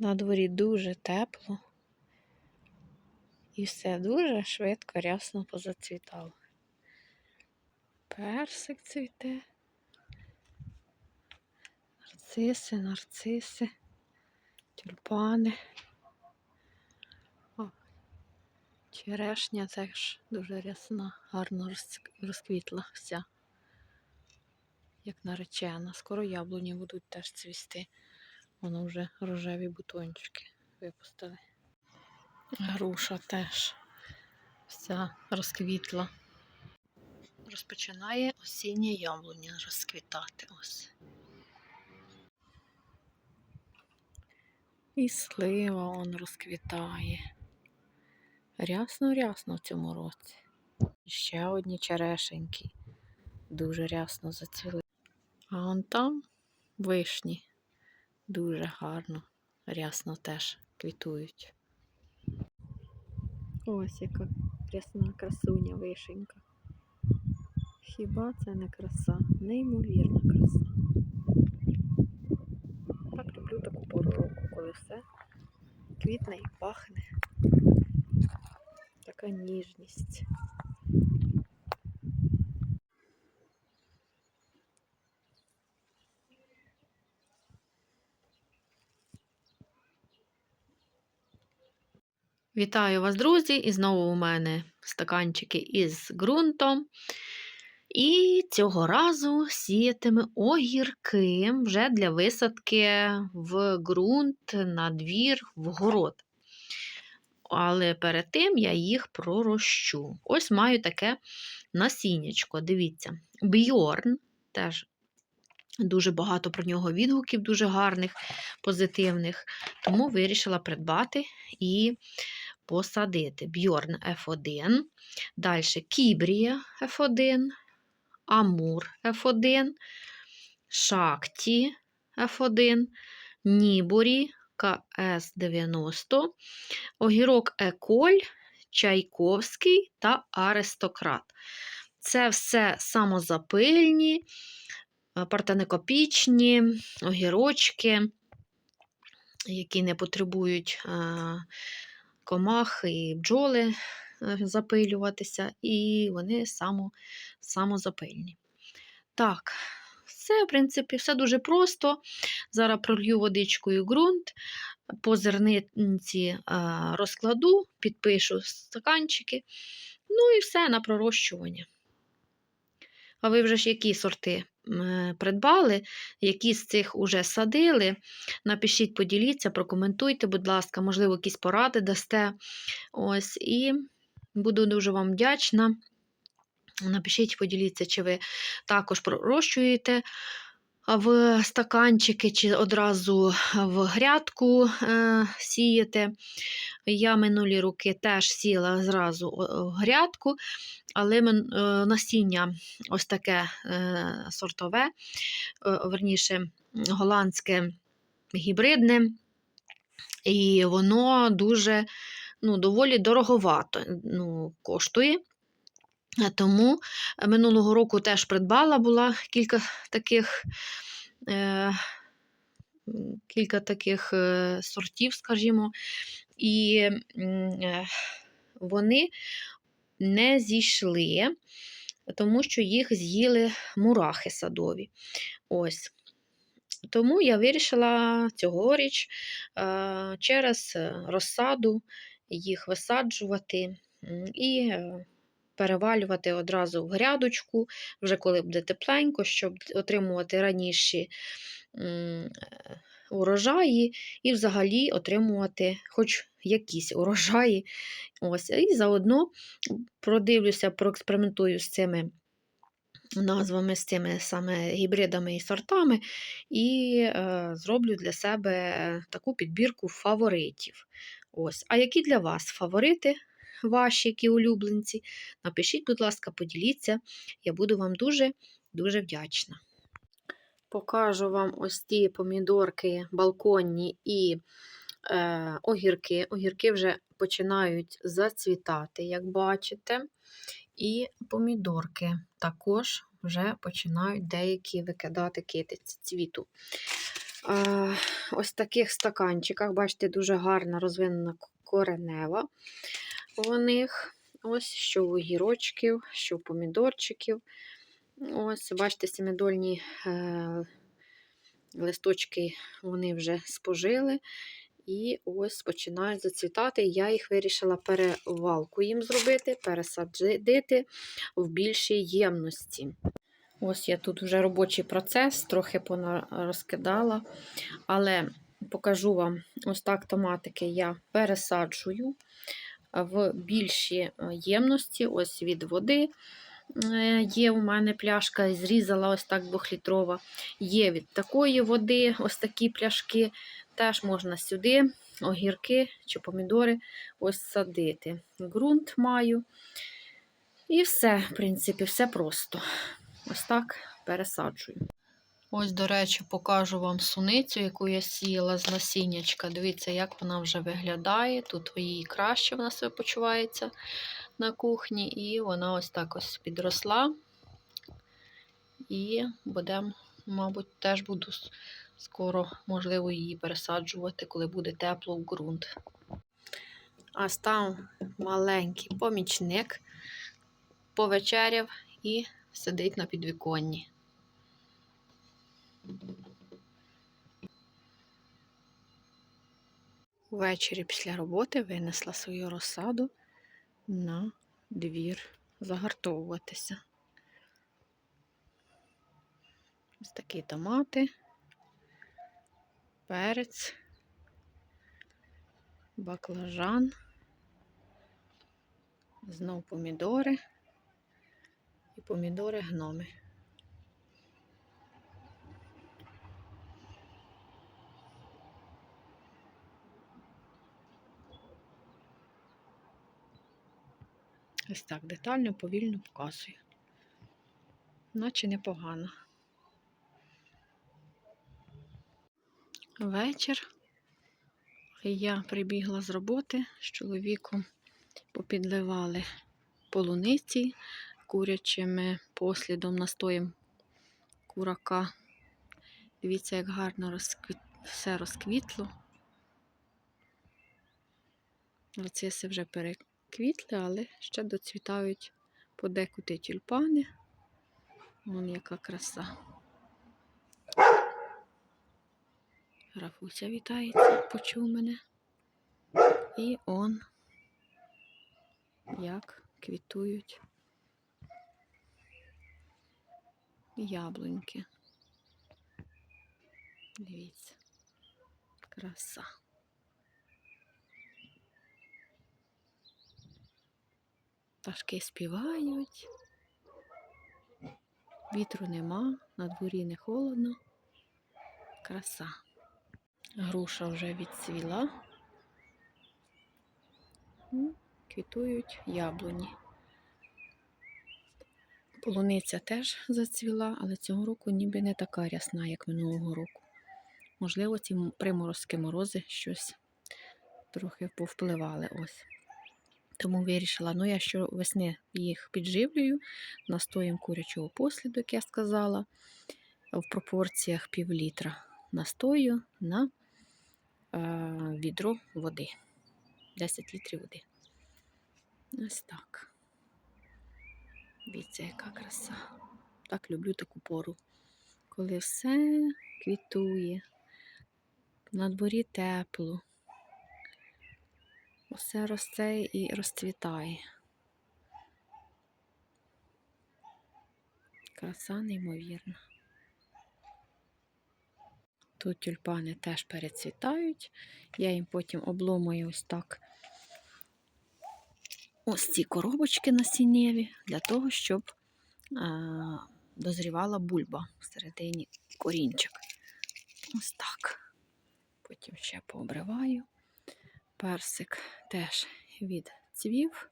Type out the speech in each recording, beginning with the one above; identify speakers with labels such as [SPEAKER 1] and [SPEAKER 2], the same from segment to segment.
[SPEAKER 1] На дворі дуже тепло. І все дуже швидко, рясно позацвітало. Персик цвіте. Нарциси, нарциси, тюльпани. О, черешня теж дуже рясна, гарно розквітла вся. Як наречена. Скоро яблуні будуть теж цвісти. Воно вже рожеві бутончики випустили. Груша теж вся розквітла. Розпочинає осіннє яблуня розквітати. Ось. І слива он розквітає. Рясно-рясно в цьому році. Ще одні черешеньки. Дуже рясно зацвіли. А он там вишні. Дуже гарно, рясно теж квітують. Ось яка рясна красуня вишенька. Хіба це не краса? Неймовірна краса. Так люблю таку пору року, коли все квітне і пахне. Така ніжність. Вітаю вас, друзі! І знову у мене стаканчики із ґрунтом. І цього разу сіятиме огірки вже для висадки в ґрунт, на двір, в город. Але перед тим я їх пророщу. Ось маю таке насіннячко. Дивіться, Бьорн, теж дуже багато про нього відгуків, дуже гарних, позитивних. Тому вирішила придбати і посадити. Бьорн F1, далі Кібрія F1, Амур F1, Шакті F1, Ніборі КС-90, огірок Еколь, Чайковський та Аристократ. Це все самозапильні, е, партенекопічні огірочки, які не потребують е, комах і бджоли е, запилюватися, і вони само, самозапильні. Так, все, в принципі, все дуже просто. Зараз пролью водичкою ґрунт, по зерниці е, розкладу, підпишу стаканчики. Ну і все на пророщування. А ви вже ж які сорти придбали, які з цих уже садили? Напишіть, поділіться, прокоментуйте, будь ласка, можливо, якісь поради дасте. Ось, і буду дуже вам вдячна. Напишіть, поділіться, чи ви також пророщуєте в стаканчики, чи одразу в грядку е, сієте. Я минулі роки теж сіла зразу в грядку, але е, насіння ось таке е, сортове, верніше, голландське гібридне, і воно дуже ну, доволі дороговато ну, коштує. Е, Тому минулого року теж придбала була кілька таких, е, кілька таких е, сортів, скажімо, і е, вони не зійшли, тому що їх з'їли мурахи садові. Ось. Тому я вирішила цьогоріч е, через е, розсаду їх висаджувати і е, перевалювати одразу в грядочку, вже коли буде тепленько, щоб отримувати раніші урожаї і взагалі отримувати хоч якісь урожаї. Ось. І заодно продивлюся, проекспериментую з цими назвами, з цими саме гібридами і сортами, і е, зроблю для себе таку підбірку фаворитів. Ось. А які для вас фаворити? Ваші, які улюбленці, напишіть, будь ласка, поділіться. Я буду вам дуже-дуже вдячна. Покажу вам ось ті помідорки балконні і е, огірки. Огірки вже починають зацвітати, як бачите. І помідорки також вже починають деякі викидати китиці цвіту. е, ось таких стаканчиках. Бачите, дуже гарна розвинена коренева у них. Ось що огірочків, що помідорчиків. Ось, бачите, семидольні е, листочки вони вже спожили. І ось починають зацвітати. Я їх вирішила перевалку їм зробити, пересадити в більшій ємності. Ось я тут вже робочий процес, трохи розкидала. Але покажу вам ось так томатики я пересаджую в більші е, ємності, ось від води. Е, Є у мене пляшка, зрізала ось так 2-літрова. Є від такої води, ось такі пляшки. Теж можна сюди огірки чи помідори ось садити. Ґрунт маю. І все, в принципі, все просто. Ось так пересаджую. Ось, до речі, покажу вам суницю, яку я сіяла з насіннячка. Дивіться, як вона вже виглядає. Тут її краще вона себе почувається на кухні. І вона ось так ось підросла. І будемо, мабуть, теж буду скоро, можливо, її пересаджувати, коли буде тепло в ґрунт. А там маленький помічник повечеряв і сидить на підвіконні. Ввечері після роботи винесла свою розсаду на двір загартовуватися. Ось такі томати, перець, баклажан, знов помідори і помідори гноми. Ось так детально, повільно показую. Наче непогано. Вечір. Я прибігла з роботи з чоловіком, попідливали полуниці курячим послідом, настоєм курака. Дивіться, як гарно все розквітло. Оці вже переквітли, але ще доцвітають подекуди тюльпани. Вон яка краса. Рафуся вітається, почув мене. І он як квітують яблуньки. Дивіться, краса. Пташки співають, вітру нема, на дворі не холодно. Краса. Груша вже відцвіла. Квітують яблуні. Полуниця теж зацвіла, але цього року ніби не така рясна, як минулого року. Можливо, ці приморозки морози щось трохи повпливали ось. Тому вирішила, ну я що весни їх підживлюю настоєм курячого посліду, як я сказала, в пропорціях пів літра настою на е, відро води. 10 літрів води. Ось так. Дивіться, яка краса. Так люблю таку пору, коли все квітує, на дворі тепло, все росте і розцвітає. Краса неймовірна. Тут тюльпани теж перецвітають. Я їм потім обломую ось так ось ці коробочки насіннєві для того, щоб дозрівала бульба всередині корінчик. Ось так. Потім ще пообриваю. Персик теж відцвів.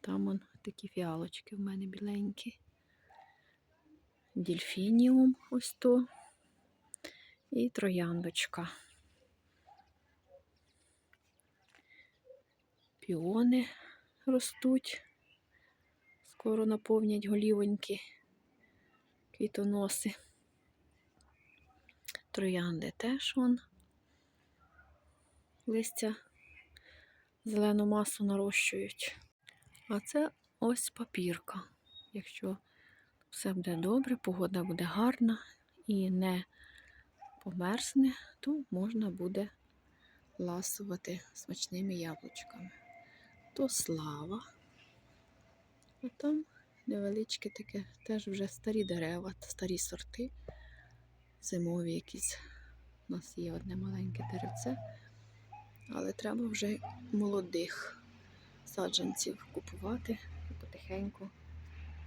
[SPEAKER 1] Там он такі фіалочки в мене біленькі. Дільфініум ось то. І трояндочка. Піони ростуть, скоро наповнять голівоньки, квітоноси. Троянди теж вон. Листя зелену масу нарощують. А це ось папірка. Якщо все буде добре, погода буде гарна і не померзне, то можна буде ласувати смачними яблучками. То слава. А там невеличке таке, теж вже старі дерева, старі сорти, зимові якісь. У нас є одне маленьке деревце, але треба вже молодих саджанців купувати потихеньку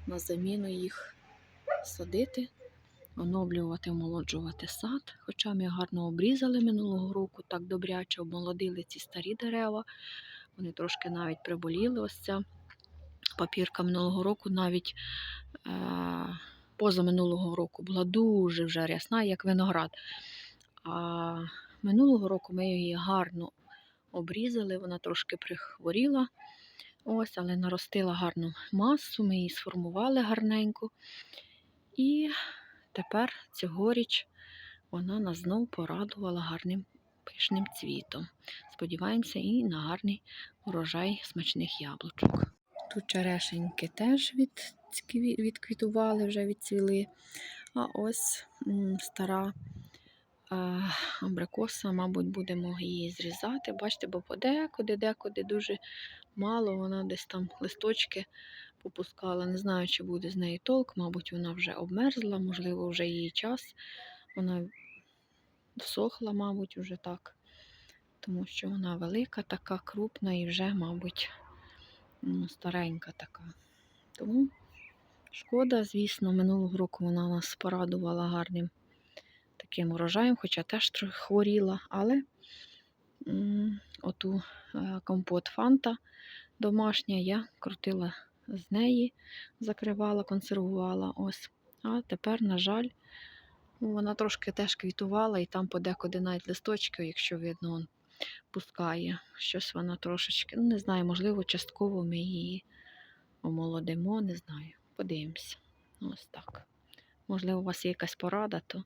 [SPEAKER 1] на заміну їх садити, оновлювати, омолоджувати сад. Хоча ми гарно обрізали минулого року, так добряче обмолодили ці старі дерева. Вони трошки навіть приболіли. Ось ця папірка минулого року, навіть е, позаминулого року, була дуже вже рясна, як виноград. А минулого року ми її гарно обрізали, вона трошки прихворіла. Ось, але наростила гарну масу, ми її сформували гарненько. І тепер цьогоріч вона нас знов порадувала гарним пишним цвітом. Сподіваємося, і на гарний урожай смачних яблучок. Тут черешеньки теж відцві- відквітували, вже відцвіли. А ось стара абрикоса, мабуть, будемо її зрізати. Бачите, бо подекуди, декуди дуже мало, вона десь там листочки попускала. Не знаю, чи буде з неї толк, мабуть, вона вже обмерзла, можливо, вже її час. Вона всохла, мабуть, вже так. Тому що вона велика, така крупна і вже, мабуть, ну, старенька така. Тому шкода, звісно, минулого року вона нас порадувала гарним таким урожаєм, хоча теж трохи хворіла, але оту е, компот фанта домашня я крутила з неї, закривала, консервувала. ось. А тепер, на жаль, ну, вона трошки теж квітувала, і там подекуди навіть листочки, якщо видно, он пускає. Щось вона трошечки, ну не знаю, можливо, частково ми її омолодимо, не знаю. Подивимося. Ось так. Можливо, у вас є якась порада, то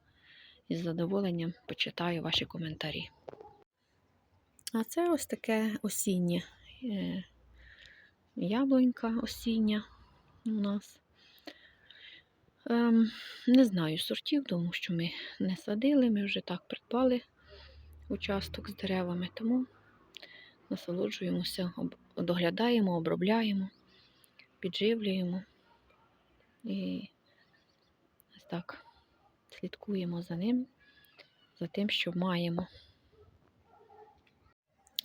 [SPEAKER 1] із задоволенням почитаю ваші коментарі. А це ось таке осіннє е, яблунька осіння у нас. Ем, не знаю сортів, тому що ми не садили, ми вже так придбали участок з деревами, тому насолоджуємося, доглядаємо, обробляємо, підживлюємо і ось так слідкуємо за ним, за тим, що маємо.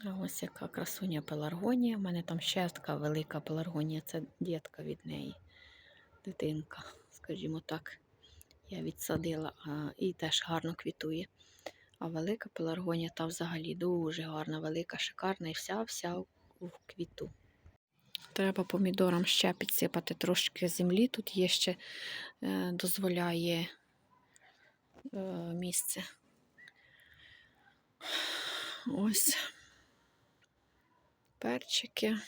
[SPEAKER 1] А ось яка красуня пеларгонія. У мене там ще така велика пеларгонія, це дітка від неї, дитинка, скажімо так. Я відсадила а, і теж гарно квітує. А велика пеларгонія та взагалі дуже гарна, велика, шикарна і вся-вся в квіту. Треба помідорам ще підсипати трошки землі. Тут є ще е, дозволяє місце. Ось перчики.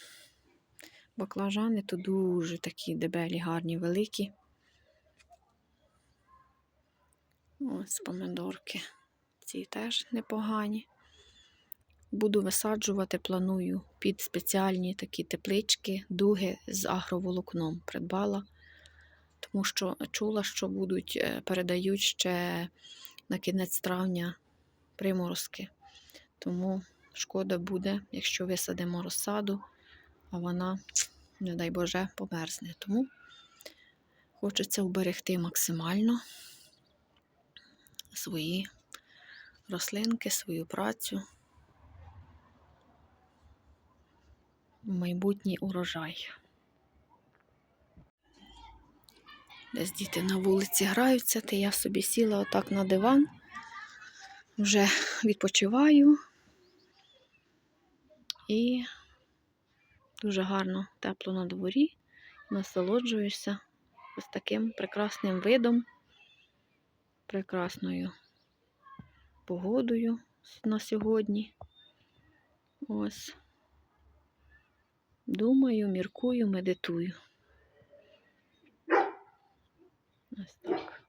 [SPEAKER 1] Баклажани тут дуже такі дебелі, гарні, великі. Ось помидорки. Ці теж непогані. Буду висаджувати, планую під спеціальні такі теплички, дуги з агроволокном придбала, тому що чула, що будуть, е, передають ще на кінець травня приморозки. Тому шкода буде, якщо висадимо розсаду, а вона, не дай Боже, померзне. Тому хочеться вберегти максимально свої рослинки, свою працю. майбутній урожай. Десь діти на вулиці граються, то я собі сіла отак на диван, вже відпочиваю і дуже гарно тепло на дворі, насолоджуюся ось таким прекрасним видом, прекрасною погодою на сьогодні. Ось. Думаю, міркую, медитую. Ось так.